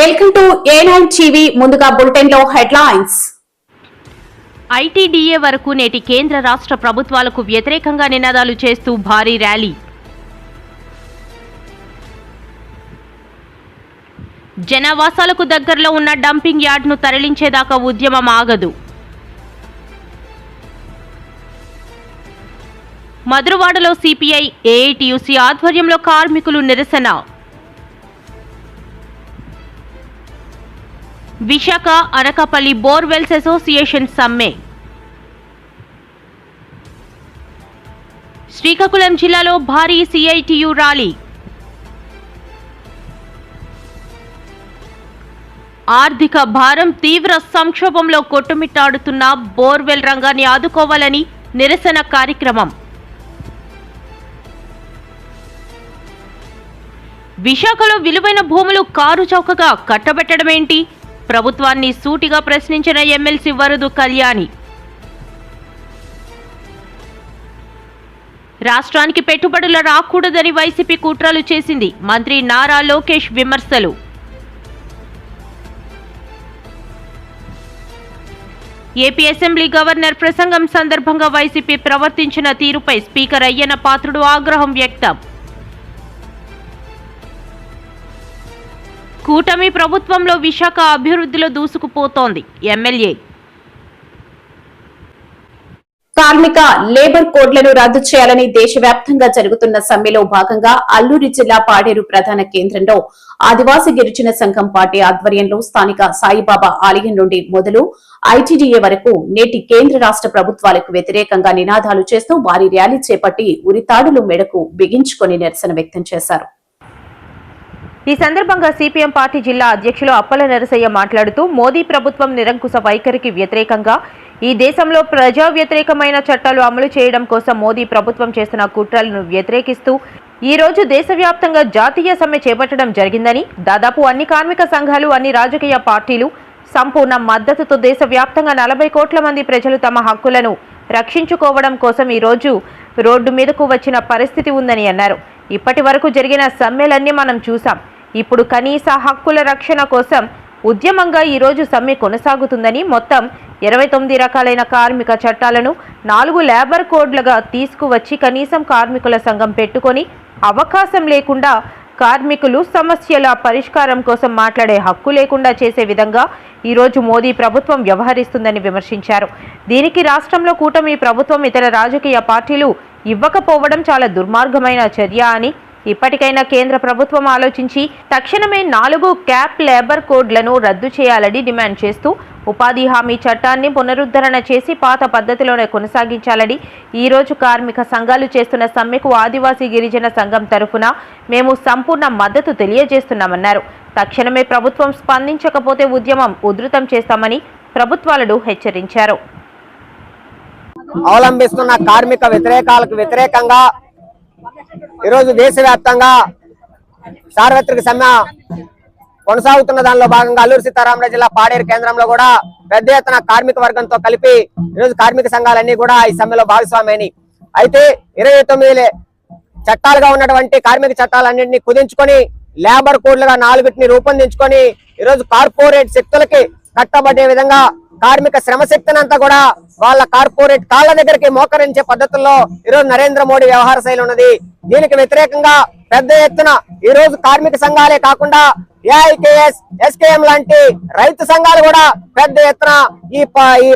Welcome to A nine TV ముందుగా బులెటిన్లో headlines ITDA వరకు నేటి కేంద్ర రాష్ట్ర ప్రభుత్వాలకు వ్యతిరేకంగా నినాదాలు చేస్తూ భారీ ర్యాలీ. జనావాసాలకు దగ్గరలో ఉన్న డంపింగ్ యార్డ్ను తరలించేదాకా ఉద్యమం ఆగదు. మధురవాడలో సిపిఐ ఏఐటియుసి ఆధ్వర్యంలో కార్మికులు నిరసన. విశాఖ అనకాపల్లి బోర్వెల్స్ అసోసియేషన్ సమ్మె. శ్రీకాకుళం జిల్లాలో భారీ సిఐటియు ర్యాలీ. ఆర్థిక భారం తీవ్ర సంక్షోభంలో కొట్టుమిట్టాడుతున్న బోర్వెల్ రంగాన్ని ఆదుకోవాలని నిరసన కార్యక్రమం. విశాఖలో విలువైన భూములు కారు చౌకగా కట్టబెట్టడమేంటి? ప్రభుత్వాన్ని సూటిగా ప్రశ్నించిన ఎమ్మెల్సీ వరదు కళ్యాణి. రాష్ట్రానికి పెట్టుబడులు రాకూడదని వైసీపీ కుట్రలు చేసింది మంత్రి నారా లోకేష్ విమర్శలు. ఏపీ అసెంబ్లీ గవర్నర్ ప్రసంగం సందర్భంగా వైసీపీ ప్రవర్తించిన తీరుపై స్పీకర్ అయ్యన పాత్రుడు ఆగ్రహం వ్యక్తం. కూటమి ప్రభుత్వంలో విశాఖ అభివృద్ధిలో దూసుకుపోతోంది. ఎమ్మెల్యే కార్మిక లేబర్ కోడ్లను రద్దు చేయాలని దేశవ్యాప్తంగా జరుగుతున్న సమ్మెలో భాగంగా అల్లూరి జిల్లా పాడేరు ప్రధాన కేంద్రంలో ఆదివాసీ గిరిజన సంఘం పార్టీ ఆధ్వర్యంలో స్థానిక సాయిబాబా ఆలయం నుండి మొదలు ఐటీడీఏ వరకు నేటి కేంద్ర రాష్ట్ర ప్రభుత్వాలకు వ్యతిరేకంగా నినాదాలు చేస్తూ వారి ర్యాలీ చేపట్టి ఉరితాడులు మెడకు బిగించుకొని నిరసన వ్యక్తం చేశారు. ఈ సందర్భంగా సిపిఎం పార్టీ జిల్లా అధ్యక్షులు అప్పల నరసయ్య మాట్లాడుతూ మోదీ ప్రభుత్వం నిరంకుశ వైఖరికి వ్యతిరేకంగా ఈ దేశంలో ప్రజా వ్యతిరేకమైన చట్టాలు అమలు చేయడం కోసం మోదీ ప్రభుత్వం చేస్తున్న కుట్రలను వ్యతిరేకిస్తూ ఈ రోజు దేశవ్యాప్తంగా జాతీయ సమ్మె చేపట్టడం జరిగిందని దాదాపు అన్ని కార్మిక సంఘాలు అన్ని రాజకీయ పార్టీలు సంపూర్ణ మద్దతుతో దేశవ్యాప్తంగా నలభై కోట్ల మంది ప్రజలు తమ హక్కులను రక్షించుకోవడం కోసం ఈ రోజు రోడ్డు మీదకు వచ్చిన పరిస్థితి ఉందని అన్నారు. ఇప్పటి వరకు జరిగిన సమ్మెలన్నీ మనం చూసాం ఇప్పుడు కనీస హక్కుల రక్షణ కోసం ఉద్యమంగా ఈరోజు సమ్మె కొనసాగుతుందని మొత్తం ఇరవై తొమ్మిది రకాలైన కార్మిక చట్టాలను నాలుగు లేబర్ కోడ్లుగా తీసుకువచ్చి కనీసం కార్మికుల సంఘం పెట్టుకొని అవకాశం లేకుండా కార్మికులు సమస్యల పరిష్కారం కోసం మాట్లాడే హక్కు లేకుండా చేసే విధంగా ఈరోజు మోదీ ప్రభుత్వం వ్యవహరిస్తుందని విమర్శించారు. దీనికి రాష్ట్రంలో కూటమి ప్రభుత్వం ఇతర రాజకీయ పార్టీలు ఇవ్వకపోవడం చాలా దుర్మార్గమైన చర్య అని ఇప్పటికైనా కేంద్ర ప్రభుత్వం ఆలోచించి తక్షణమే నాలుగు క్యాప్ లేబర్ కోడ్లను రద్దు చేయాలని డిమాండ్ చేస్తూ ఉపాధి హామీ చట్టాన్ని పునరుద్ధరణ చేసి పాత పద్ధతిలోనే కొనసాగించాలని ఈరోజు కార్మిక సంఘాలు చేస్తున్న సమ్మెకు ఆదివాసీ గిరిజన సంఘం తరఫున మేము సంపూర్ణ మద్దతు తెలియజేస్తున్నామన్నారు. తక్షణమే ప్రభుత్వం స్పందించకపోతే ఉద్యమం ఉధృతం చేస్తామని ప్రభుత్వాలను హెచ్చరించారు. అవలంబిస్తున్న కార్మిక వ్యతిరేకాలకు వ్యతిరేకంగా ఈరోజు దేశవ్యాప్తంగా సార్వత్రిక సమ్మె కొనసాగుతున్న దానిలో భాగంగా అల్లూరు సీతారామరాజు జిల్లా పాడేరు కేంద్రంలో కూడా పెద్ద ఎత్తున కార్మిక వర్గంతో కలిపి ఈరోజు కార్మిక సంఘాలన్నీ కూడా ఈ సమ్మెలో భాగస్వామ్యని. అయితే ఇరవై తొమ్మిది చట్టాలుగా ఉన్నటువంటి కార్మిక చట్టాలన్నింటినీ కుదించుకొని లేబర్ కోడ్లుగా నాలుగిటిని రూపొందించుకొని ఈరోజు కార్పొరేట్ శక్తులకి కట్టబడే విధంగా కార్మిక శ్రమ శక్తినంతా కూడా వాళ్ళ కార్పొరేట్ కాళ్ళ దగ్గరికి మోకరించే పద్ధతుల్లో ఈరోజు నరేంద్ర మోడీ వ్యవహార శైలి ఉన్నది. దీనికి వ్యతిరేకంగా పెద్ద ఎత్తున ఈ రోజు కార్మిక సంఘాలే కాకుండా ఏఐకేఎస్ ఎస్కేఎం లాంటి రైతు సంఘాలు కూడా పెద్ద ఎత్తున ఈ ఈ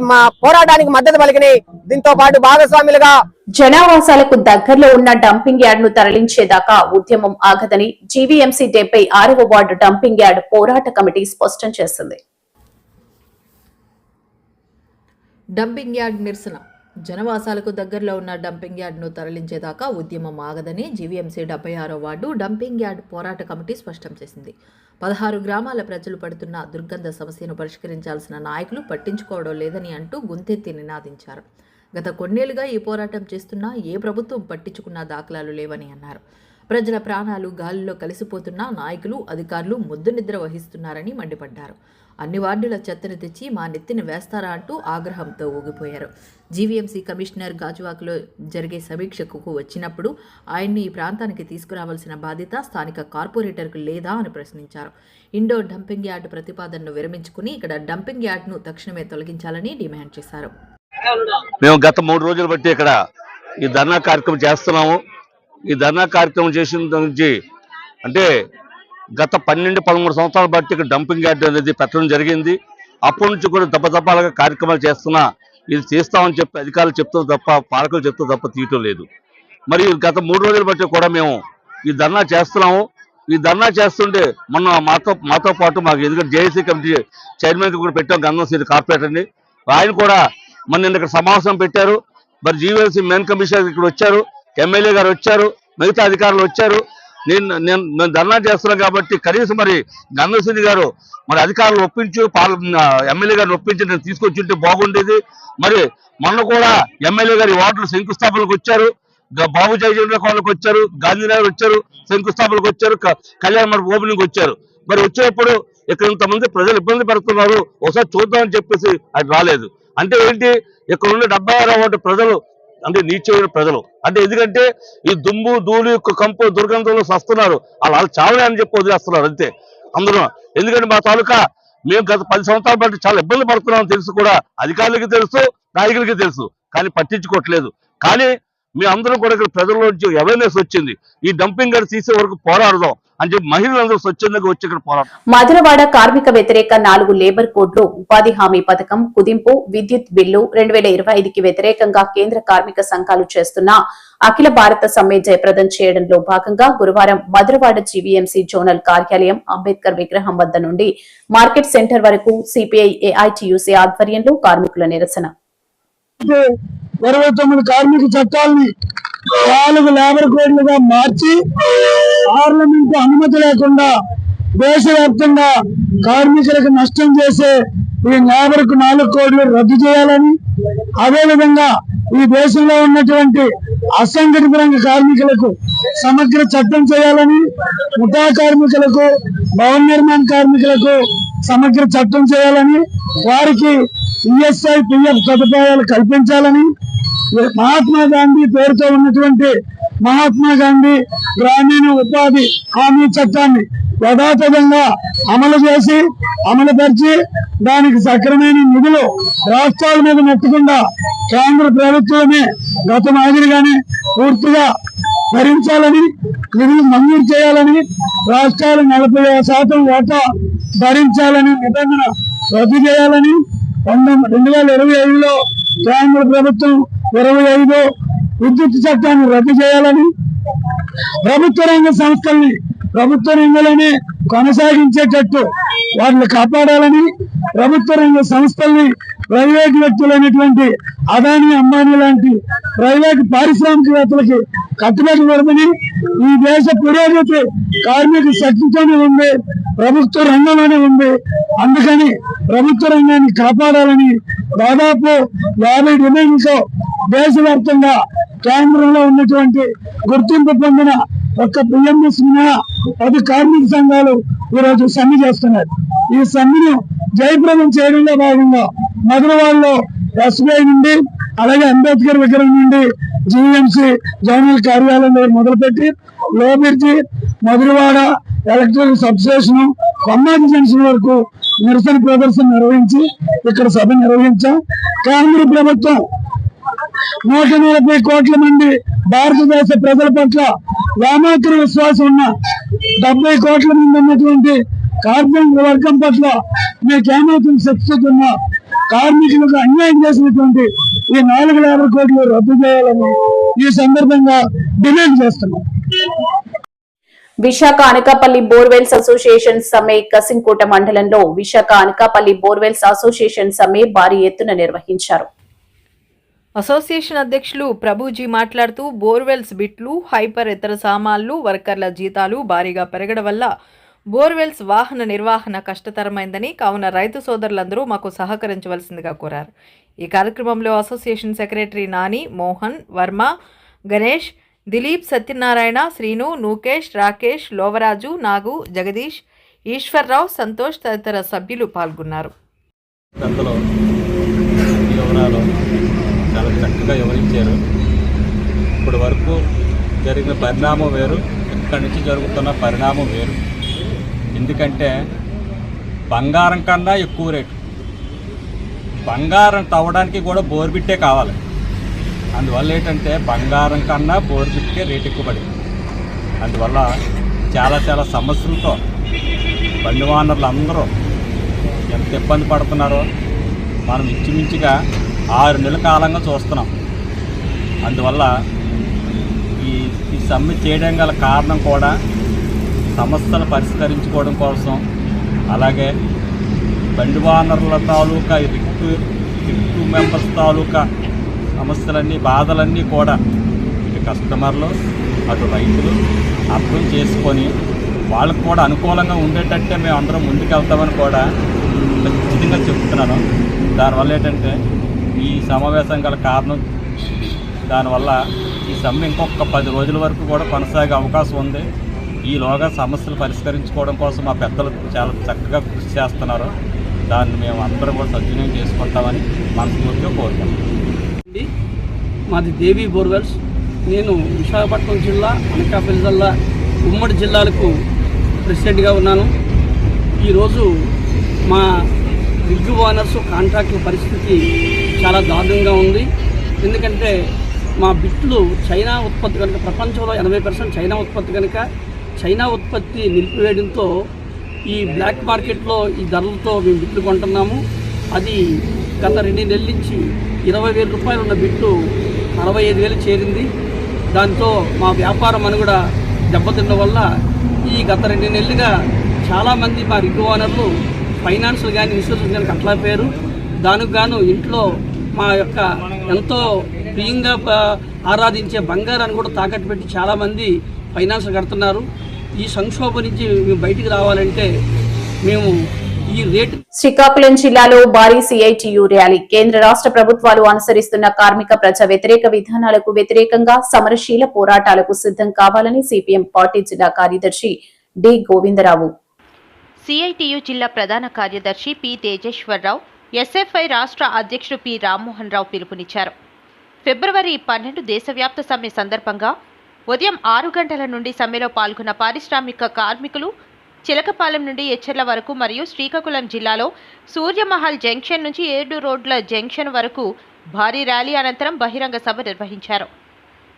పోరాటానికి మద్దతు పలికినాయి. దీంతో పాటు భాగస్వాములుగా జనావాసాలకు దగ్గరలో ఉన్న డంపింగ్ యార్డ్ను తరలించేదాకా ఉద్యమం ఆగదని జీవీఎంసీ డెబ్బై ఆరవ వార్డు డంపింగ్ యార్డ్ పోరాట కమిటీ స్పష్టం చేసింది. డంపింగ్ యార్డ్ నిరసన. జనవాసాలకు దగ్గరలో ఉన్న డంపింగ్ యార్డ్ను తరలించేదాకా ఉద్యమం ఆగదని జీవీఎంసీ డెబ్బై ఆరో వార్డు డంపింగ్ యార్డ్ పోరాట కమిటీ స్పష్టం చేసింది. పదహారు గ్రామాల ప్రజలు పడుతున్న దుర్గంధ సమస్యను పరిష్కరించాల్సిన నాయకులు పట్టించుకోవడం లేదని అంటూ గుంతెత్తి నినాదించారు. గత కొన్నేళ్ళుగా ఈ పోరాటం చేస్తున్నా ఏ ప్రభుత్వం పట్టించుకున్న దాఖలాలు లేవని అన్నారు. ప్రజల ప్రాణాలు గాలిలో కలిసిపోతున్నా నాయకులు అధికారులు ముద్దు నిద్ర వహిస్తున్నారని మండిపడ్డారు. అన్ని వార్డుల చెత్తను తెచ్చి మా నెత్తిన వేస్తారా అంటూ ఆగ్రహంతో ఊగిపోయారు. జీవీఎంసీ కమిషనర్ గాజువాకలో జరిగే సమీక్షకు వచ్చినప్పుడు ఆయన్ని ఈ ప్రాంతానికి తీసుకురావాల్సిన బాధ్యత స్థానిక కార్పొరేటర్కు లేదా అని ప్రశ్నించారు. ఇండోర్ డంపింగ్ యార్డ్ ప్రతిపాదనను విరమించుకుని ఇక్కడ డంపింగ్ యార్డ్ను తక్షణమే తొలగించాలని డిమాండ్ చేశారు. మేము గత మూడు రోజులు బట్టి ఇక్కడ ఈ ధర్నా కార్యక్రమం చేస్తున్నాము. ఈ ధర్నా కార్యక్రమం చేసిన నుంచి అంటే గత పన్నెండు పదమూడు సంవత్సరాల బట్టి ఇక్కడ డంపింగ్ యార్డ్ అనేది పెట్టడం జరిగింది. అప్పటి నుంచి కూడా దెబ్బదప్పాలుగా కార్యక్రమాలు చేస్తున్నా ఇది చేస్తామని చెప్పి అధికారులు చెప్తూ తప్ప పాలకులు చెప్తూ తప్ప తీయటం లేదు. మరి గత మూడు రోజులు బట్టి కూడా మేము ఈ ధర్నా చేస్తున్నాము. ఈ ధర్నా చేస్తుంటే మొన్న మాతో మాతో పాటు మాకు ఎందుకంటే జేఏసీ కమిటీ చైర్మన్ కూడా పెట్టాం గంధం శ్రీ కార్పొరేటర్ని ఆయన కూడా మన నిన్న ఇక్కడ సమావేశం పెట్టారు. మరి జీవీఎల్సీ మెయిన్ కమిషనర్ ఇక్కడ వచ్చారు ఎమ్మెల్యే గారు వచ్చారు మిగతా అధికారులు వచ్చారు. నేను నేను నేను ధర్నా చేస్తున్నాను కాబట్టి కనీసం మరి గంధశ్రీ గారు మరి అధికారులు ఒప్పించు ఎమ్మెల్యే గారిని ఒప్పించి నేను తీసుకొచ్చింటే బాగుండేది. మరి మొన్న కూడా ఎమ్మెల్యే గారి వార్డులు శంకుస్థాపనకు వచ్చారు. బాబు జయచంద్ర కోళ్ళకి వచ్చారు. గాంధీనగర్ వచ్చారు. శంకుస్థాపనకు వచ్చారు. కళ్యాణ మండపం ఓపెనింగ్ వచ్చారు. మరి వచ్చేటప్పుడు ఇక్కడ ఇంతమంది ప్రజలు ఇబ్బంది పడుతున్నారు. ఒకసారి చూద్దామని చెప్పేసి అది రాలేదు. అంటే ఏంటి? ఇక్కడ ఉన్న డెబ్బై ఆరు ప్రజలు అంటే నీచమైన ప్రజలు. అంటే ఎందుకంటే ఈ దుమ్ము ధూళి కంపు దుర్గంధంలో వస్తున్నారు వాళ్ళు వాళ్ళు చావలే అని చెప్పి వదిలేస్తున్నారు అంతే. అందులో ఎందుకంటే మా తాలూకా మేము గత పది సంవత్సరాల బట్టి చాలా ఇబ్బంది పడుతున్నామని తెలుసు కూడా. అధికారులకి తెలుసు నాయకులకి తెలుసు. కానీ పట్టించుకోవట్లేదు. కానీ మీ అందరూ కూడా ఇక్కడ ప్రజల్లో అవేర్నెస్ వచ్చింది. ఈ డంపింగ్ గారు తీసే వరకు పోరాడదాం. అని చెప్పి మహిళలందరూ స్వచ్ఛందంగా వచ్చి ఇక్కడ పోరాడతాం మధురవాడ కార్మిక వ్యతిరేక నాలుగు లేబర్ కోడ్లు ఉపాధి హామీ పథకం కుదింపు విద్యుత్ బిల్లు రెండు వేల ఇరవై ఐదుకి వ్యతిరేకంగా కేంద్ర కార్మిక సంఘాలు చేస్తున్న అఖిల భారత సమ్మె జయప్రదం చేయడంలో భాగంగా గురువారం మధురవాడ జీవీఎంసీ జోనల్ కార్యాలయం అంబేద్కర్ విగ్రహం వద్ద నుండి మార్కెట్ సెంటర్ వరకు సిపిఐ ఏఐటియుసి ఆధ్వర్యంలో కార్మికుల నిరసన. ఇరవై తొమ్మిది కార్మిక చట్టాలని నాలుగు లేబర్ కోడ్లుగా మార్చి పార్లమెంట్ అనుమతి లేకుండా దేశవ్యాప్తంగా కార్మికులకు నష్టం చేసే ఈ లేబర్కు నాలుగు కోడ్లు రద్దు చేయాలని అదేవిధంగా ఈ దేశంలో ఉన్నటువంటి అసంఘటిత రంగ కార్మికులకు సమగ్ర చట్టం చేయాలని ముఠా కార్మికులకు భవన నిర్మాణ కార్మికులకు సమగ్ర చట్టం చేయాలని వారికి ఈఎస్ఐ పిఎఫ్ సదుపాయాలు కల్పించాలని మహాత్మా గాంధీ పేరుతో ఉన్నటువంటి మహాత్మా గాంధీ గ్రామీణ ఉపాధి హామీ చట్టాన్ని యథాతథంగా అమలు చేసి అమలుపరిచి దానికి సక్రమైన నిధులు రాష్ట్రాల మీద నెట్టకుండా కేంద్ర ప్రభుత్వమే గత మాదిరిగానే పూర్తిగా భరించాలని నిధులు మంజూరు చేయాలని రాష్ట్రాలు నలభై శాతం ఓటా భరించాలని నిబంధన రద్దు చేయాలని పంతొమ్మిది రెండు వేల ఇరవై ఐదులో కేంద్ర ప్రభుత్వం ఇరవై ఐదు విద్యుత్ చట్టాన్ని రద్దు చేయాలని ప్రభుత్వ రంగ సంస్థల్ని ప్రభుత్వ రంగంలోనే కొనసాగించేటట్టు వాటిని కాపాడాలని ప్రభుత్వ రంగ సంస్థల్ని ప్రైవేట్ వ్యక్తులైనటువంటి అదాని అంబానీ లాంటి ప్రైవేట్ పారిశ్రామికవేత్తలకి కట్టుబెట్టకూడదని ఈ దేశ పురోగతి కార్మిక శక్తితోనే ఉంది ప్రభుత్వ రంగంలోనే ఉంది. అందుకని ప్రభుత్వ రంగాన్ని కాపాడాలని దాదాపు యాభై డిమాండ్లతో దేశవ్యాప్తంగా కేంద్రంలో ఉన్నటువంటి గుర్తింపు పొందిన ఒక్క పిఎంఎస్ మినహా పది కార్మిక సంఘాలు ఈరోజు సమ్మె చేస్తున్నారు. ఈ సమ్మెను జయప్రదం చేయడంలో భాగంగా మధురవాడలో ఎస్బీఐ నుండి అలాగే అంబేద్కర్ విగ్రహం నుండి జీఎంసీ జోనల్ కార్యాలయం దగ్గర మొదలుపెట్టి లోబిర్జి Madhurawada electric sub station junction వరకు నిరసన ప్రదర్శన నిర్వహించి ఇక్కడ సభ నిర్వహించాం. కేంద్ర ప్రభుత్వం నూట నలభై కోట్ల మంది భారతదేశ ప్రజల పట్ల వ్యామాత్ర విశ్వాసం ఉన్న డెబ్బై కోట్ల మంది ఉన్నటువంటి కార్మిక వర్గం పట్ల మీకేమాత్రం శిక్షిత ఉన్న కార్మికులకు అన్యాయం చేసినటువంటి ఈ నాలుగు లేబర్ కోట్లు రద్దు చేయాలని ఈ సందర్భంగా డిమాండ్ చేస్తున్నాం. విశాఖ అనకాపల్లి బోర్వెల్స్ అసోసియేషన్ సమ్మె కసింకోట మండలంలో విశాఖ అనకాపల్లి బోర్వెల్స్ అసోసియేషన్ సమ్మె భారీ ఎత్తున నిర్వహించారు. అసోసియేషన్ అధ్యక్షులు ప్రభుజీ మాట్లాడుతూ బోర్వెల్స్ బిట్లు హైపర్ ఇతర సామాన్లు వర్కర్ల జీతాలు భారీగా పెరగడం వల్ల బోర్వెల్స్ వాహన నిర్వహణ కష్టతరమైందని కావున రైతు సోదరులందరూ మాకు సహకరించవలసిందిగా కోరారు. ఈ కార్యక్రమంలో అసోసియేషన్ సెక్రటరీ నాని మోహన్ వర్మ గణేష్ దిలీప్ సత్యనారాయణ శ్రీను నూకేష్ రాకేష్ లోవరాజు నాగు జగదీష్ ఈశ్వర్రావు సంతోష్ తదితర సభ్యులు పాల్గొన్నారు. చాలా చక్కగా వివరించారు. ఇప్పటి వరకు జరిగిన పరిణామం వేరు ఇక్కడి నుంచి జరుగుతున్న పరిణామం వేరు. ఎందుకంటే బంగారం కన్నా ఎక్కువ రేటు. బంగారం తవ్వడానికి కూడా బోర్బిట్టే కావాలి. అందువల్ల ఏంటంటే బంగారం కన్నా బోర్బిట్కే రేటు ఎక్కువ పడింది అందువల్ల చాలా చాలా సమస్యలతో బండి వానర్లు అందరూ ఎంత ఇబ్బంది పడుతున్నారో మనం ఇంచుమించుగా ఆరు నెలల కాలంగా చూస్తున్నాం. అందువల్ల ఈ ఈ సమ్మె చేయడం గల కారణం కూడా సమస్యలు పరిష్కరించుకోవడం కోసం అలాగే బండి వానరుల తాలూకా రిక్టు రిక్టు మెంబర్స్ తాలూకా సమస్యలన్నీ బాధలన్నీ కూడా ఇటు కస్టమర్లు అటు రైతులు అర్థం చేసుకొని వాళ్ళకు కూడా అనుకూలంగా ఉండేటట్టే మేము అందరం ముందుకెళ్తామని కూడా ఖచ్చితంగా చెప్తున్నాను. దానివల్ల ఏంటంటే ఈ సమావేశం గల కారణం దానివల్ల ఈ సమ్మె ఇంకొక పది రోజుల వరకు కూడా కొనసాగే అవకాశం ఉంది. ఈలోగా సమస్యలు పరిష్కరించుకోవడం కోసం మా పెద్దలు చాలా చక్కగా కృషి చేస్తున్నారు. దాన్ని మేము అందరం కూడా సద్వినియోగం చేసుకుంటామని మనస్ఫూర్తిగా కోరుకుంటున్నాం. మాది దేవి బోర్వెల్స్. నేను విశాఖపట్నం జిల్లా అనకాపల్లి జిల్లా ఉమ్మడి జిల్లాలకు ప్రెసిడెంట్గా ఉన్నాను. ఈరోజు మా బిగ్ ఓనర్స్ కాంట్రాక్టుల పరిస్థితి చాలా దారుణంగా ఉంది. ఎందుకంటే మా బిట్లు చైనా ఉత్పత్తి కనుక ప్రపంచంలో ఎనభై పర్సెంట్ చైనా ఉత్పత్తి కనుక చైనా ఉత్పత్తి నిలిపివేయడంతో ఈ బ్లాక్ మార్కెట్లో ఈ ధరలతో మేము బిట్లు కొంటున్నాము. అది గత రెండు నెలల నుంచి ఇరవై వేల రూపాయలు ఉన్న బిట్టు అరవై ఐదు వేలు చేరింది. దాంతో మా వ్యాపారం అని కూడా దెబ్బతిన్న వల్ల ఈ గత రెండు నెలలుగా చాలామంది మా రిగ్ ఓనర్లు ఫైనాన్షియల్ కానీ ఇన్సూరెన్స్ కానీ కట్టలేకపోయారు. దానికి గాను ఇంట్లో మా యొక్క ఎంతో ప్రియంగా ఆరాధించే బంగారాన్ని కూడా తాకట్టు పెట్టి చాలామంది ఫైనాన్షియల్ కడుతున్నారు. ఈ సంక్షోభం నుంచి మేము బయటికి రావాలంటే మేము ఈ రేటు శ్రీకాకుళం జిల్లాలో భారీ సిఐటియు ర్యాలీ. కేంద్ర రాష్ట్ర ప్రభుత్వాలు అనుసరిస్తున్న కార్మిక ప్రజా వ్యతిరేక విధానాలకు వ్యతిరేకంగా సమరశీల పోరాటాలకు సిద్ధం కావాలని సిపిఎం పార్టీ జిల్లా కార్యదర్శి డి. గోవిందరావు. సిఐటియు జిల్లా ప్రధాన కార్యదర్శి పి. తేజేశ్వరరావు ఎస్ఎఫ్ఐ రాష్ట్ర అధ్యక్షుడు పి. రామ్మోహన్ రావు పిలుపునిచ్చారు. ఫిబ్రవరి పన్నెండు దేశవ్యాప్త సమ్మె సందర్భంగా ఉదయం ఆరు గంటల నుండి సమ్మెలో పాల్గొన్న పారిశ్రామిక కార్మికులు చిలకపాలెం నుండి ఎచ్చెర్ల వరకు మరియు శ్రీకాకుళం జిల్లాలో సూర్యమహల్ జంక్షన్ నుంచి ఏడు రోడ్ల జంక్షన్ వరకు భారీ ర్యాలీ అనంతరం బహిరంగ సభ నిర్వహించారు.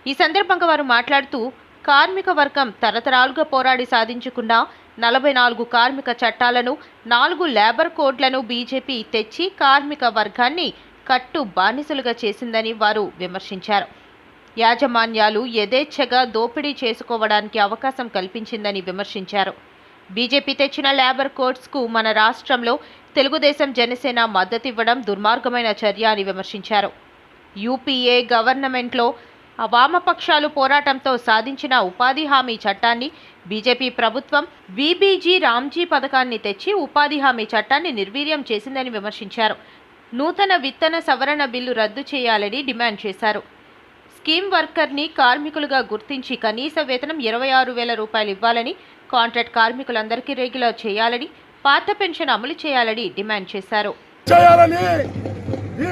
ఈ సందర్భంగా వారు మాట్లాడుతూ కార్మిక వర్గం తరతరాలుగా పోరాడి సాధించుకున్న నలభై నాలుగు కార్మిక చట్టాలను నాలుగు లేబర్ కోడ్లను బీజేపీ తెచ్చి కార్మిక వర్గాన్ని కట్టు బానిసలుగా చేసిందని వారు విమర్శించారు. యాజమాన్యాలు యథేచ్ఛగా దోపిడీ చేసుకోవడానికి అవకాశం కల్పించిందని విమర్శించారు. బీజేపీ తెచ్చిన లేబర్ కోడ్స్కు మన రాష్ట్రంలో తెలుగుదేశం జనసేన మద్దతివ్వడం దుర్మార్గమైన చర్య అని విమర్శించారు. యూపీఏ గవర్నమెంట్లో వామపక్షాలు పోరాటంతో సాధించిన ఉపాధి హామీ చట్టాన్ని బీజేపీ ప్రభుత్వం బీబీజీ రామ్జీ పథకాన్ని తెచ్చి ఉపాధి హామీ చట్టాన్ని నిర్వీర్యం చేసిందని విమర్శించారు. నూతన విత్తన సవరణ బిల్లు రద్దు చేయాలని డిమాండ్ చేశారు. స్కీమ్ వర్కర్ని కార్మికులుగా గుర్తించి కనీస వేతనం ఇరవై ఆరు వేల రూపాయలు ఇవ్వాలని కాంట్రాక్ట్ కార్మికులందరికీ రెగ్యులర్ చేయాలని పాత పెన్షన్ అమలు చేయాలని డిమాండ్ చేశారు. చేయాలని ఈ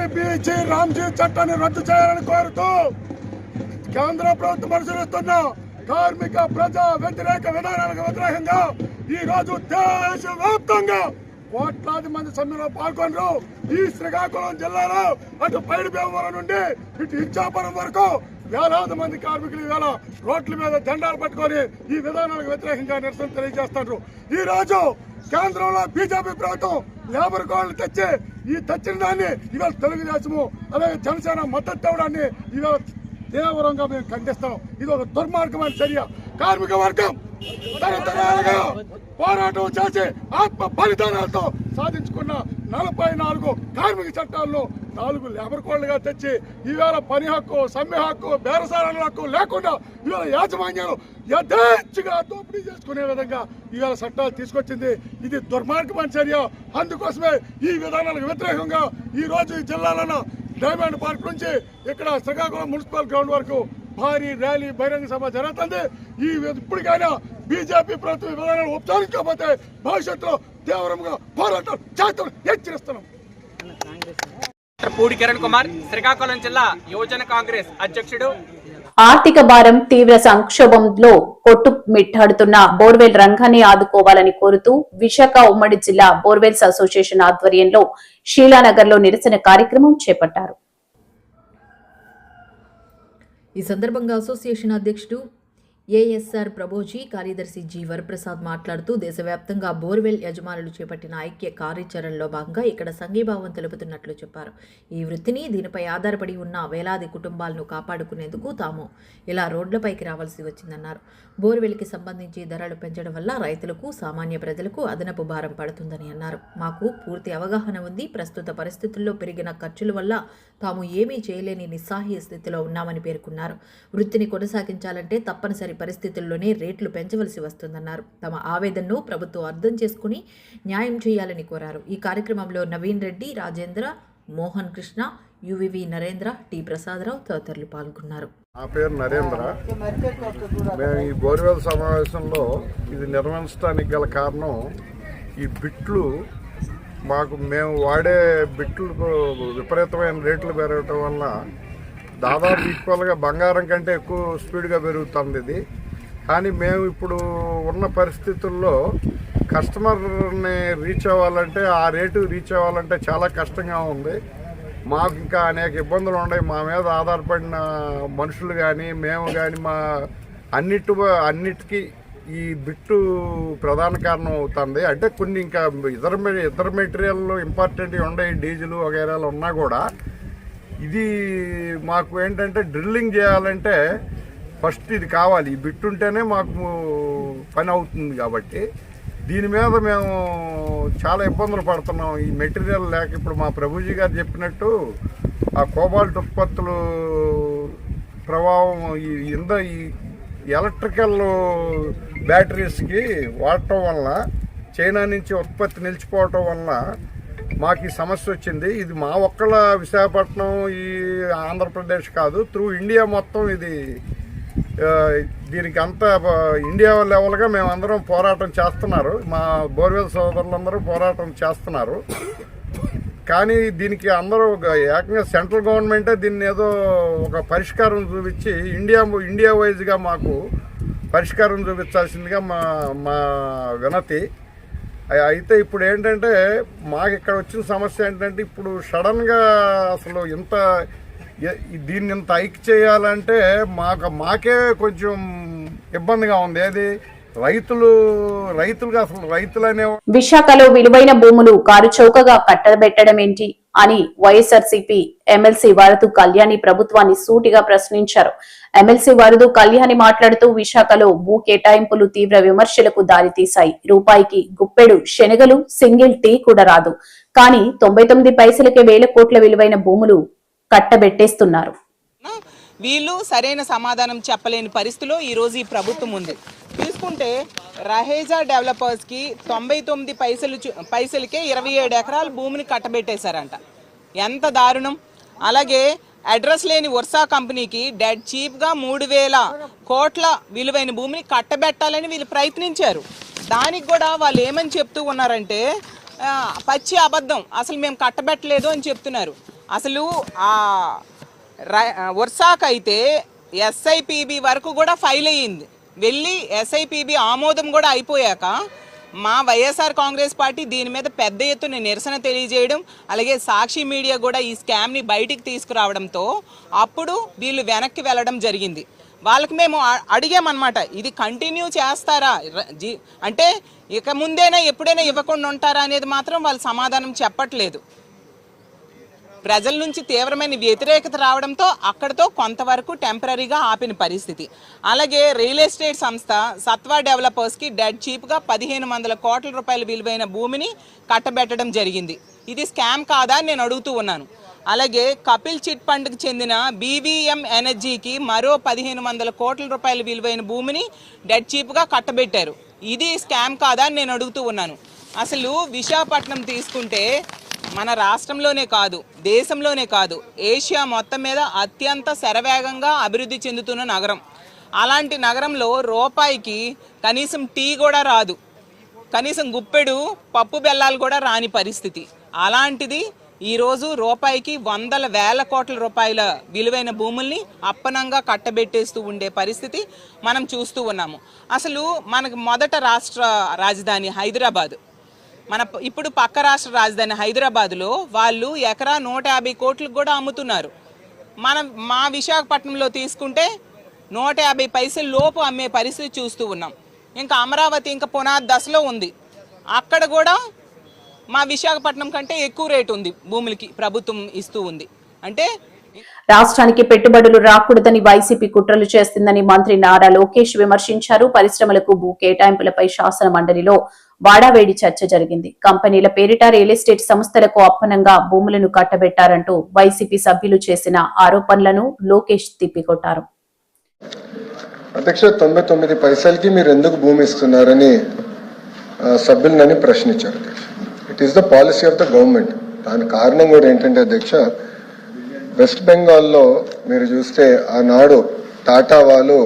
రామ్జీ చట్టాన్ని రద్దు చేయాలని కోరుతూ కేంద్ర ప్రభుత్వం కార్మిక ప్రజా వ్యతిరేక విధానాలకు వ్యతిరేకంగా ఈ రోజు దేశవ్యాప్తంగా కోట్లాది మంది సమ్మెలో పాల్గొనరు. ఈ శ్రీకాకుళం జిల్లాలో అటు పైడి భీమవరం నుండి ఇటు ఇచ్చాపురం వరకు వేలాది మంది కార్మికులు ఇవాళ రోడ్ల మీద జెండాలు పట్టుకొని ఈ విధానాలకు వ్యతిరేకంగా నిరసన తెలియజేస్తారు ఈ రోజు కేంద్రంలో బీజేపీ ప్రభుత్వం లేబర్ కోడ్లు తెచ్చి ఈ తెచ్చిన దాన్ని ఇవాళ తెలుగుదేశము అలాగే జనసేన మద్దతు ఇవ్వడాన్ని ఇవాళ తీవ్రంగా మేము ఖండిస్తాం. ఇది ఒక దుర్మార్గమైన చర్య. కార్మిక వర్గం తరతరాలుగా పోరాటం చేసి ఆత్మ బలిదానాలతో సాధించుకున్న నలభై నాలుగు కార్మిక చట్టాల్లో నాలుగు లేబర్ కోడ్లుగా తెచ్చి ఈవేళ పని హక్కు సమ్మె హక్కు బేరసారాల హక్కు లేకుండా ఈవేళ యాజమాన్యాలు యథేచ్ఛగా దోపిడీ చేసుకునే విధంగా ఈవేళ చట్టాలు తీసుకొచ్చింది. ఇది దుర్మార్గమైన చర్య. అందుకోసమే ఈ విధానాలకు వ్యతిరేకంగా ఈరోజు ఈ జిల్లాలను డైమండ్ పార్క్ నుంచి ఇక్కడ శ్రీకాకుళం మున్సిపల్ గ్రౌండ్ వరకు భారీ ర్యాలీ బహిరంగ సభ జరుగుతుంది. ఈ ఇప్పటికైనా బీజేపీ ప్రభుత్వ విధానాలు ఉపసంహరించకపోతే భవిష్యత్తులో తీవ్రంగా పోరాటం చేస్తాం హెచ్చరిస్తున్నాం. పూడి కిరణ్ కుమార్ శ్రీకాకుళం జిల్లా యువజన కాంగ్రెస్ అధ్యక్షుడు. ఆర్థిక భారం తీవ్ర సంక్షోభంలో కొట్టుమిట్టాడుతున్న బోర్వెల్ రంగాన్ని ఆదుకోవాలని కోరుతూ విశాఖ ఉమ్మడి జిల్లా బోర్వెల్స్ అసోసియేషన్ ఆధ్వర్యంలో షీలానగర్లో నిరసన కార్యక్రమం చేపట్టారు. ఈ సందర్భంగా అసోసియేషన్ అధ్యక్షుడు ఏఎస్ఆర్ ప్రభోజీ కార్యదర్శి జి వరప్రసాద్ మాట్లాడుతూ దేశవ్యాప్తంగా బోర్వెల్ యజమానులు చేపట్టిన ఐక్య కార్యాచరణలో భాగంగా ఇక్కడ సంఘీభావం తెలుపుతున్నట్లు చెప్పారు. ఈ వృత్తిని దీనిపై ఆధారపడి ఉన్న వేలాది కుటుంబాలను కాపాడుకునేందుకు తాము ఇలా రోడ్లపైకి రావాల్సి వచ్చిందన్నారు. బోర్వెల్కి సంబంధించి ధరలు పెంచడం వల్ల రైతులకు సామాన్య ప్రజలకు అదనపు భారం పడుతుందని అన్నారు. మాకు పూర్తి అవగాహన ఉంది. ప్రస్తుత పరిస్థితుల్లో పెరిగిన ఖర్చుల వల్ల తాము ఏమీ చేయలేని నిస్సాహ్య స్థితిలో ఉన్నామని పేర్కొన్నారు. వృత్తిని కొనసాగించాలంటే తప్పనిసరి పరిస్థితుల్లోనే రేట్లు పెంచవలసి వస్తుందన్నారు. తమ ఆవేదనను ప్రభుత్వం అర్థం చేసుకుని న్యాయం చేయాలని కోరారు. ఈ కార్యక్రమంలో నవీన్ రెడ్డి రాజేంద్ర మోహన్ కృష్ణ యువివి నరేంద్ర టి ప్రసాదరావు తదితరులు పాల్గొన్నారు. నా పేరు నరేంద్ర. మేము ఈ బోర్వెల్ సమావేశంలో ఇది నిర్వహించడానికి గల కారణం ఈ బిట్లు మాకు మేము వాడే బిట్లు విపరీతమైన రేట్లు పెరగటం వల్ల దాదాపు ఈక్వల్గా బంగారం కంటే ఎక్కువ స్పీడ్గా పెరుగుతుంది ఇది. కానీ మేము ఇప్పుడు ఉన్న పరిస్థితుల్లో కస్టమర్ని రీచ్ అవ్వాలంటే ఆ రేటు రీచ్ అవ్వాలంటే చాలా కష్టంగా ఉంది. మాకు ఇంకా అనేక ఇబ్బందులు ఉన్నాయి. మా మీద ఆధారపడిన మనుషులు కానీ మేము కానీ మా అన్నిటి అన్నిటికీ ఈ బిట్టు ప్రధాన కారణం అవుతుంది. అంటే కొన్ని ఇంకా ఇతర మె- ఇతర మెటీరియల్ ఇంపార్టెంట్ ఉండే డీజిల్ వగైరాలు ఉన్నా కూడా ఇది మాకు ఏంటంటే డ్రిల్లింగ్ చేయాలంటే ఫస్ట్ ఇది కావాలి. ఈ బిట్ ఉంటేనే మాకు పని అవుతుంది కాబట్టి దీని మీద మేము చాలా ఇబ్బందులు పడుతున్నాం. ఈ మెటీరియల్ లేక ఇప్పుడు మా ప్రభుజీ గారు చెప్పినట్టు ఆ కోబాల్ట్ ఉత్పత్తులు ప్రభావం ఈ ఇంద ఈ ఎలక్ట్రికల్ బ్యాటరీస్కి వాడటం వల్ల చైనా నుంచి ఉత్పత్తి నిలిచిపోవటం వల్ల మాకు ఈ సమస్య వచ్చింది. ఇది మా ఒక్కళ్ళ విశాఖపట్నం ఈ ఆంధ్రప్రదేశ్ కాదు త్రూ ఇండియా మొత్తం ఇది దీనికి అంత ఇండియా లెవెల్గా మేమందరం పోరాటం చేస్తున్నారు. మా బోర్వెల్ సోదరులందరూ పోరాటం చేస్తున్నారు. కానీ దీనికి అందరూ ఒక ఏకంగా సెంట్రల్ గవర్నమెంటే దీన్ని ఏదో ఒక పరిష్కారం చూపించి ఇండియా ఇండియా వైజ్గా మాకు పరిష్కారం చూపించాల్సిందిగా మా మా వినతి. అయితే ఇప్పుడు ఏంటంటే మాకు ఇక్కడ వచ్చిన సమస్య ఏంటంటే ఇప్పుడు సడన్గా అసలు ఇంత దీన్ని ఇంత హైక్ చేయాలంటే మాకు మాకే కొంచెం ఇబ్బందిగా ఉంది. ఏది? రైతులు రైతులుగా అసలు రైతులు అనే విశాఖలో విలువైన భూములు కారు చౌకగా కట్టబెట్టడం ఏంటి అని వైఎస్ఆర్సీపీ ఎమ్మెల్సీ వరదు కళ్యాణి ప్రభుత్వాన్ని సూటిగా ప్రశ్నించారు. ఎమ్మెల్సీ వరదు కళ్యాణి మాట్లాడుతూ విశాఖలో భూ కేటాయింపులు తీవ్ర విమర్శలకు దారితీశాయి. రూపాయికి గుప్పెడు శనగలు సింగిల్ టీ కూడా రాదు. కానీ తొంభై తొమ్మిది పైసలకే వేల కోట్ల విలువైన భూములు కట్టబెట్టేస్తున్నారు. వీళ్ళు సరైన సమాధానం చెప్పలేని పరిస్థితిలో ఈరోజు ఈ ప్రభుత్వం ఉంది. తీసుకుంటే రహేజా డెవలపర్స్కి తొంభై తొమ్మిది పైసలు పైసలకే ఇరవై ఏడు ఎకరాల భూమిని కట్టబెట్టేశారంట. ఎంత దారుణం? అలాగే అడ్రస్ లేని వర్సా కంపెనీకి డెడ్ చీప్గా మూడు వేల కోట్ల విలువైన భూమిని కట్టబెట్టాలని వీళ్ళు ప్రయత్నించారు. దానికి కూడా వాళ్ళు ఏమని చెప్తూ ఉన్నారంటే పచ్చి అబద్ధం. అసలు మేము కట్టబెట్టలేదు అని చెప్తున్నారు. అసలు ఆ వర్సాకైతే అయితే ఎస్ఐపిబి వరకు కూడా ఫైల్ అయ్యింది. వెళ్ళి ఎస్ఐపిబి ఆమోదం కూడా అయిపోయాక మా వైఎస్ఆర్ కాంగ్రెస్ పార్టీ దీని మీద పెద్ద ఎత్తున నిరసన తెలియజేయడం అలాగే సాక్షి మీడియా కూడా ఈ స్కామ్ని బయటికి తీసుకురావడంతో అప్పుడు వీళ్ళు వెనక్కి వెళ్ళడం జరిగింది. వాళ్ళకి మేము అడిగామన్నమాట ఇది కంటిన్యూ చేస్తారా? జీ- అంటే ఇక ముందైనా ఎప్పుడైనా ఇవ్వకుండా ఉంటారా? అనేది మాత్రం వాళ్ళు సమాధానం చెప్పట్లేదు. ప్రజల నుంచి తీవ్రమైన వ్యతిరేకత రావడంతో అక్కడితో కొంతవరకు టెంపరీగా ఆపిన పరిస్థితి. అలాగే రియల్ ఎస్టేట్ సంస్థ సత్వా డెవలపర్స్కి డెడ్ చీప్గా పదిహేను వందల కోట్ల రూపాయల విలువైన భూమిని కట్టబెట్టడం జరిగింది. ఇది స్కామ్ కాదా నేను అడుగుతూ ఉన్నాను. అలాగే కపిల్ చిట్ ఫండ్కి చెందిన బీవీఎం ఎనర్జీకి మరో పదిహేను వందల కోట్ల రూపాయల విలువైన భూమిని డెడ్ చీప్గా కట్టబెట్టారు. ఇది స్కామ్ కాదా నేను అడుగుతూ ఉన్నాను. అసలు విశాఖపట్నం తీసుకుంటే మన రాష్ట్రంలోనే కాదు దేశంలోనే కాదు ఏషియా మొత్తం మీద అత్యంత శరవేగంగా అభివృద్ధి చెందుతున్న నగరం. అలాంటి నగరంలో రూపాయికి కనీసం టీ కూడా రాదు. కనీసం గుప్పెడు పప్పు బెల్లాలు కూడా రాని పరిస్థితి. అలాంటిది ఈరోజు రూపాయికి వందల వేల కోట్ల రూపాయల విలువైన భూముల్ని అప్పనంగా కట్టబెట్టేస్తూ ఉండే పరిస్థితి మనం చూస్తూ ఉన్నాము. అసలు మనకు మొదట రాష్ట్ర రాజధాని హైదరాబాద్. మన ఇప్పుడు పక్క రాష్ట్ర రాజధాని హైదరాబాద్లో వాళ్ళు ఎకరా నూట యాభై కోట్లకు కూడా అమ్ముతున్నారు. మనం మా విశాఖపట్నంలో తీసుకుంటే నూట యాభై పైసల లోపు అమ్మే పరిస్థితి చూస్తూ ఉన్నాం. ఇంకా అమరావతి ఇంకా పునాది దశలో ఉంది. అక్కడ కూడా మా విశాఖపట్నం కంటే ఎక్కువ రేటు ఉంది భూములకి ప్రభుత్వం ఇస్తూ ఉంది. అంటే రాష్ట్రానికి పెట్టుబడులు రాకూడదని వైసీపీ కుట్రలు చేస్తుందని మంత్రి నారా లోకేష్ విమర్శించారు. పరిశ్రమలకు భూ కేటాయింపులపై శాసన మండలిలో వాడావేడి చర్చ జరిగింది. కంపెనీల పేరిట రియల్ ఎస్టేట్ సంస్థలకు అప్పనంగా భూములను కట్టబెట్టారంటూ వైసీపీ సభ్యులు చేసిన ఆరోపణలను లోకేష్ తిప్పికొట్టారు. అధ్యక్ష తొంభై తొమ్మిది పైసలకి మీరు ఎందుకు భూమి ఇస్తున్నారని సభ్యులనని ప్రశ్నించారు it is the policy of the government దాని కారణం కూడా ఏంటంటే అధ్యక్ష వెస్ట్ బెంగాల్లో మీరు చూస్తే ఆనాడు టాటా వాళ్ళు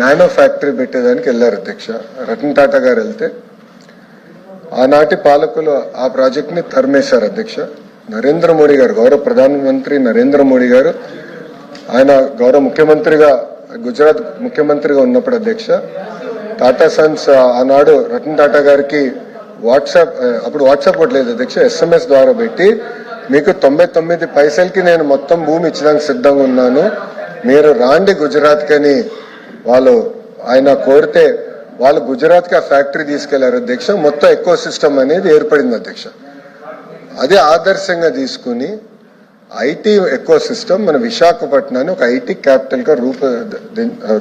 నానో ఫ్యాక్టరీ పెట్టేదానికి వెళ్ళారు అధ్యక్ష. రతన్ టాటా గారు వెళ్తే ఆనాటి పాలకులు ఆ ప్రాజెక్ట్ని తరిమేశారు అధ్యక్ష. నరేంద్ర మోడీ గారు గౌరవ ప్రధానమంత్రి నరేంద్ర మోడీ గారు ఆయన గౌరవ ముఖ్యమంత్రిగా గుజరాత్ ముఖ్యమంత్రిగా ఉన్నప్పుడు అధ్యక్ష. టాటా సన్స్ ఆనాడు రతన్ టాటా గారికి వాట్సాప్ అప్పుడు వాట్సాప్ కూడా లేదు అధ్యక్ష ఎస్ఎంఎస్ ద్వారా పెట్టి మీకు తొంభై తొమ్మిది పైసలకి నేను మొత్తం భూమి ఇచ్చడానికి సిద్ధంగా ఉన్నాను. మీరు రాండి గుజరాత్కని వాళ్ళు ఆయన కోరితే వాళ్ళు గుజరాత్కి ఆ ఫ్యాక్టరీ తీసుకెళ్ళారు అధ్యక్ష. మొత్తం ఎకో సిస్టమ్ అనేది ఏర్పడింది అధ్యక్ష. అదే ఆదర్శంగా తీసుకుని ఐటీ ఎకో సిస్టమ్ మన విశాఖపట్నాన్ని ఒక ఐటీ క్యాపిటల్గా రూప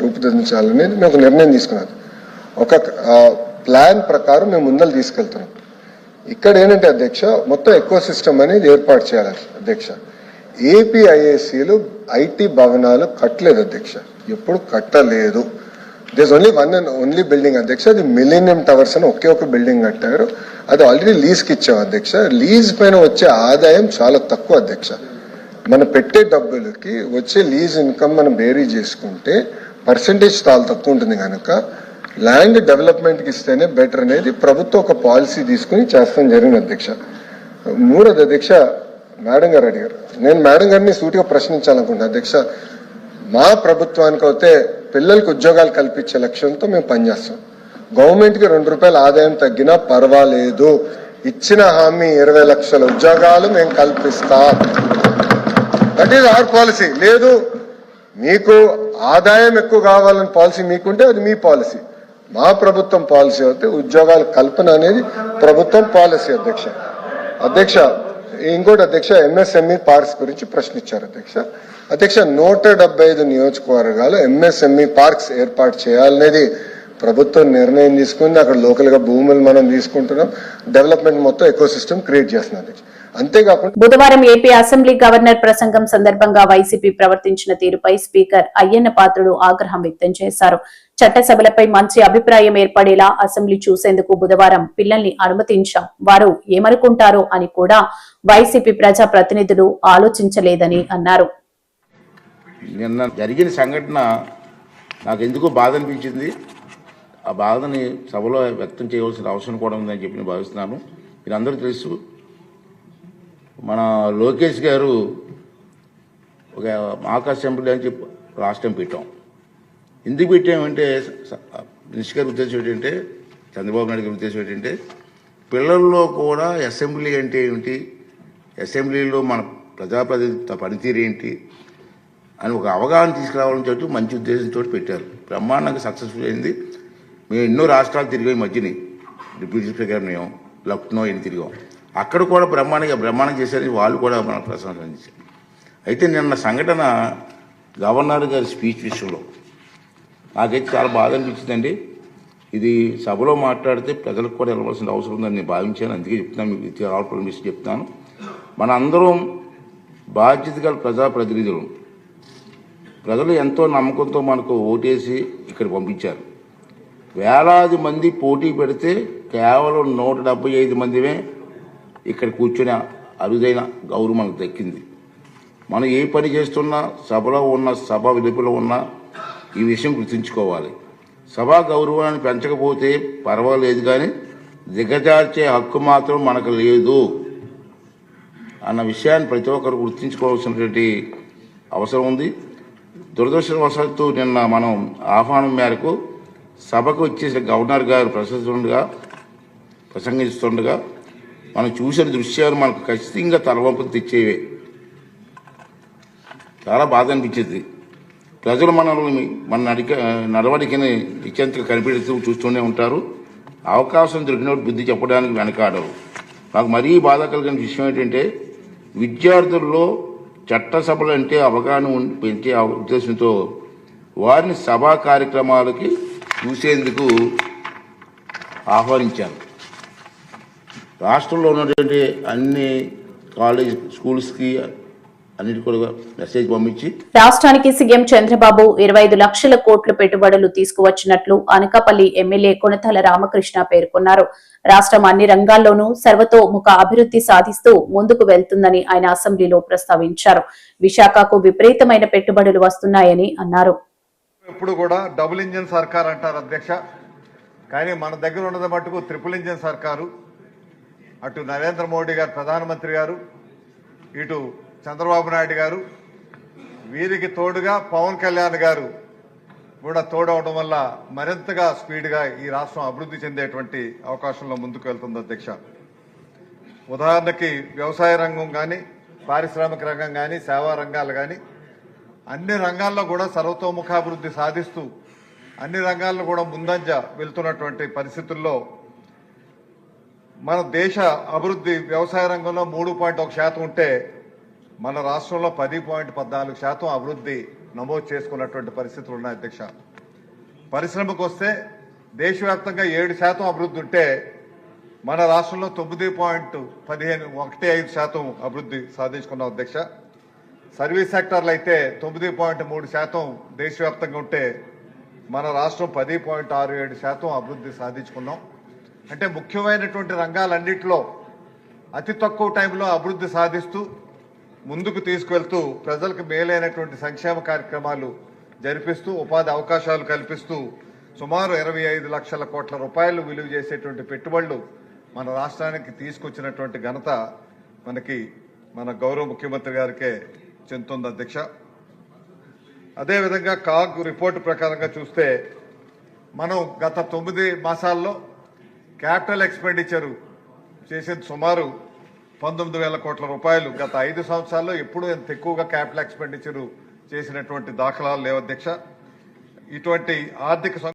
రూపుదించాలనేది మేము ఒక నిర్ణయం తీసుకున్నాం. ఒక ప్లాన్ ప్రకారం మేము ముందలు తీసుకెళ్తున్నాం. ఇక్కడ ఏంటంటే అధ్యక్ష మొత్తం ఎకో సిస్టమ్ అనేది ఏర్పాటు చేయాలి అధ్యక్ష. ఏపీఐఏసీలు ఐటీ భవనాలు కట్టలేదు అధ్యక్ష. ఎప్పుడు కట్టలేదు. This only one and only building అధ్యక్ష అది మిలీనియం టవర్స్ అని ఒకే ఒక బిల్డింగ్ కట్టారు. అది ఆల్రెడీ లీజ్కి ఇచ్చాం అధ్యక్ష లీజ్ పైన వచ్చే ఆదాయం చాలా తక్కువ అధ్యక్ష మనం పెట్టే డబ్బులకి వచ్చే లీజ్ ఇన్కమ్ మనం బేరీ చేసుకుంటే పర్సంటేజ్ చాలా తక్కువ ఉంటుంది కనుక ల్యాండ్ డెవలప్మెంట్కి ఇస్తేనే బెటర్ అనేది ప్రభుత్వం ఒక పాలసీ తీసుకుని చేస్తాం జరిగింది అధ్యక్ష మూడోది అధ్యక్ష మేడం గారు అడిగారు. నేను మేడం గారిని సూటిగా ప్రశ్నించాలనుకుంటున్నా అధ్యక్ష మా ప్రభుత్వానికి అయితే పిల్లలకు ఉద్యోగాలు కల్పించే లక్ష్యంతో మేము పనిచేస్తాం. గవర్నమెంట్కి రెండు రూపాయల ఆదాయం తగ్గినా పర్వాలేదు. ఇచ్చిన హామీ ఇరవై లక్షల ఉద్యోగాలు మేము కల్పిస్తాం. దట్ ఈస్ అవర్ పాలసీ లేదు మీకు ఆదాయం ఎక్కువ కావాలని పాలసీ మీకుంటే అది మీ పాలసీ. మా ప్రభుత్వం పాలసీ అయితే ఉద్యోగాల కల్పన అనేది ప్రభుత్వం పాలసీ అధ్యక్ష. అధ్యక్ష ఇంకోటి అధ్యక్ష ఎంఎస్ఎంఈ పార్క్స్ గురించి ప్రశ్నించారు అధ్యక్ష. అధ్యక్ష నూట డెబ్బై ఐదు నియోజకవర్గాలు ఎంఎస్ఎంఈ పార్క్స్ ఏర్పాటు చేయాలనేది ప్రభుత్వం నిర్ణయం తీసుకుంది. అక్కడ లోకల్గా భూములు మనం తీసుకుంటున్నాం. డెవలప్మెంట్ మొత్తం ఎకో సిస్టమ్ క్రియేట్ చేస్తున్నాం అంతేకాకుండా బుధవారం ఏపీ అసెంబ్లీ గవర్నర్ ప్రసంగం సందర్భంగా వైసీపీ ప్రవర్తించిన తీరుపై స్పీకర్ అయ్యన్న పాత్రుడు ఆగ్రహం వ్యక్తం చేశారు. చట్టసభలపై మంచి అభిప్రాయం ఏర్పడేలా అసెంబ్లీ చూసేందుకు బుధవారం పిల్లల్ని అనుమతించాం. వారు ఏమనుకుంటారో అని కూడా వైసీపీ ప్రజా ప్రతినిధులు ఆలోచించలేదని అన్నారు. నిన్న జరిగిన సంఘటన నాకు ఎందుకో బాధ అనిపించింది ఆ బాధని సభలో వ్యక్తం చేయవలసిన అవసరం కూడా ఉందని చెప్పి నేను భావిస్తున్నాను. మీరందరూ తెలుసు మన లోకేష్ గారు ఒక మాక్ అసెంబ్లీ అని చెప్పి రాష్ట్రం పెట్టాం. ఎందుకు పెట్టామంటే మినిస్టర్ గారి ఉద్దేశం ఏంటంటే చంద్రబాబు నాయుడు గారి ఉద్దేశం ఏంటంటే పిల్లల్లో కూడా అసెంబ్లీ అంటే ఏమిటి? అసెంబ్లీలో మన ప్రజాప్రతినిధి పనితీరు ఏంటి? అని ఒక అవగాహన తీసుకురావాలని చెప్పి మంచి ఉద్దేశంతో పెట్టారు. బ్రహ్మాండంగా సక్సెస్ఫుల్ అయింది. మేము ఎన్నో రాష్ట్రాలు తిరిగాం మధ్యని. డిప్యూటీ స్పీకర్ మేము లక్నో అని తిరిగాం. అక్కడ కూడా బ్రహ్మాండంగా బ్రహ్మాండం చేశారని వాళ్ళు కూడా మన ప్రశంసించారు అయితే నిన్న సంఘటన గవర్నర్ గారి స్పీచ్ విషయంలో నాకైతే చాలా బాధ అనిపించిందండి. ఇది సభలో మాట్లాడితే ప్రజలకు కూడా వెళ్ళవలసిన అవసరం ఉందని నేను భావించాను. అందుకే చెప్తున్నాను మీకు ఇది ఆల్ పర్మిషన్ చెప్తాను మన అందరం బాధ్యత గల ప్రజాప్రతినిధులు. ప్రజలు ఎంతో నమ్మకంతో మనకు ఓటేసి ఇక్కడ పంపించారు. వేలాది మంది పోటీ పెడితే కేవలం నూట డెబ్బై ఐదు మందిమే ఇక్కడ కూర్చుని అరుదైన గౌరవం మనకు దక్కింది. మనం ఏ పని చేస్తున్నా సభలో ఉన్న సభ విలుపులో ఉన్న ఈ విషయం గుర్తుంచుకోవాలి. సభా గౌరవాన్ని పెంచకపోతే పర్వాలేదు కానీ దిగజార్చే హక్కు మాత్రం మనకు లేదు అన్న విషయాన్ని ప్రతి ఒక్కరు గుర్తుంచుకోవాల్సినటువంటి అవసరం ఉంది. దురదృష్టవశాత్తు నిన్న మనం ఆహ్వానం మేరకు సభకు వచ్చేసిన గవర్నర్ గారు ప్రసంగిస్తుండగా ప్రసంగిస్తుండగా మనం చూసిన దృశ్యాలు మనకు ఖచ్చితంగా తలవంపులు తెచ్చేవే. చాలా బాధ అనిపించింది. ప్రజలు మనల్ని మన నడిక నడవడికని నిత్యంతగా కనిపెడుతూ చూస్తూనే ఉంటారు. అవకాశం దొరికినప్పుడు బుద్ధి చెప్పడానికి వెనకాడరు. నాకు మరీ బాధ కలిగిన విషయం ఏంటంటే విద్యార్థుల్లో చట్టసభలు అంటే అవగాహన పెంచే ఉద్దేశంతో వారిని సభా కార్యక్రమాలకి చూసేందుకు ఆహ్వానించాను రాష్ట్రంలో ఉన్నటువంటి అన్ని కాలేజ్ స్కూల్స్కి అన్నిటి కూడా మెసేజ్ పంపించి రాష్ట్రానికి సీఎం చంద్రబాబు ఇరవై ఐదు లక్షల కోట్ల పెట్టుబడులు తీసుకువచ్చినట్లు అనకాపల్లి ఎమ్మెల్యే కొనతాల రామకృష్ణ పేర్కొన్నారు. రాష్ట్రం అన్ని రంగాల్లోనూ సర్వతోముఖ అభివృద్ధి సాధిస్తూ ముందుకు వెళ్తుందని ఆయన అసెంబ్లీలో ప్రస్తావించారు. విశాఖకు విపరీతమైన పెట్టుబడులు వస్తున్నాయని అన్నారు. ఎప్పుడు కూడా డబుల్ ఇంజిన్ సర్కార్ అంటారు అధ్యక్ష. కానీ మన దగ్గర ఉన్నది మటుకు ట్రిపుల్ ఇంజిన్ సర్కారు. అటు నరేంద్ర మోడీ గారు ప్రధానమంత్రి గారు ఇటు చంద్రబాబు నాయుడు గారు వీరికి తోడుగా పవన్ కళ్యాణ్ గారు కూడా తోడవడం వల్ల మరింతగా స్పీడ్గా ఈ రాష్ట్రం అభివృద్ధి చెందేటువంటి అవకాశంలో ముందుకు వెళ్తుంది అధ్యక్ష. ఉదాహరణకి వ్యవసాయ రంగం కానీ పారిశ్రామిక రంగం కానీ సేవా రంగాలు కానీ అన్ని రంగాల్లో కూడా సర్వతోముఖాభివృద్ధి సాధిస్తూ అన్ని రంగాల్లో కూడా ముందంజ వెళ్తున్నటువంటి పరిస్థితుల్లో మన దేశ అభివృద్ధి వ్యవసాయ రంగంలో మూడు పాయింట్ ఒక శాతం ఉంటే మన రాష్ట్రంలో పది పాయింట్ పద్నాలుగు శాతం అభివృద్ధి నమోదు చేసుకున్నటువంటి పరిస్థితులు ఉన్నాయి అధ్యక్ష. పరిశ్రమకు వస్తే దేశవ్యాప్తంగా ఏడు శాతం అభివృద్ధి ఉంటే మన రాష్ట్రంలో తొమ్మిది పాయింట్ పదిహేను ఒకటి ఐదు శాతం అభివృద్ధి సాధించుకున్నాం అధ్యక్ష. సర్వీస్ సెక్టార్లు అయితే తొమ్మిది పాయింట్ మూడు శాతం దేశవ్యాప్తంగా ఉంటే మన రాష్ట్రం పది పాయింట్ ఆరు ఏడు శాతం అభివృద్ధి సాధించుకున్నాం. అంటే ముఖ్యమైనటువంటి రంగాలన్నింటిలో అతి తక్కువ టైంలో అభివృద్ధి సాధిస్తూ ముందుకు తీసుకువెళ్తూ ప్రజలకు మేలైనటువంటి సంక్షేమ కార్యక్రమాలు జరిపిస్తూ ఉపాధి అవకాశాలు కల్పిస్తూ సుమారు ఇరవై ఐదు లక్షల కోట్ల రూపాయలు విలువ చేసేటువంటి పెట్టుబడులు మన రాష్ట్రానికి తీసుకొచ్చినటువంటి ఘనత మనకి మన గౌరవ ముఖ్యమంత్రి గారికే చెందుతుంది అధ్యక్ష. అదేవిధంగా కాగ్ రిపోర్టు ప్రకారంగా చూస్తే మనం గత తొమ్మిది మాసాల్లో క్యాపిటల్ ఎక్స్పెండిచరు చేసేది సుమారు పంతొమ్మిది వేల కోట్ల రూపాయలు గత ఐదు సంవత్సరాల్లో ఎప్పుడూ ఎంత ఎక్కువగా క్యాపిటల్ ఎక్స్పెండిచర్ చేసినటువంటి దాఖలాలు లేవు అధ్యక్ష. ఇటువంటి ఆర్థిక సం-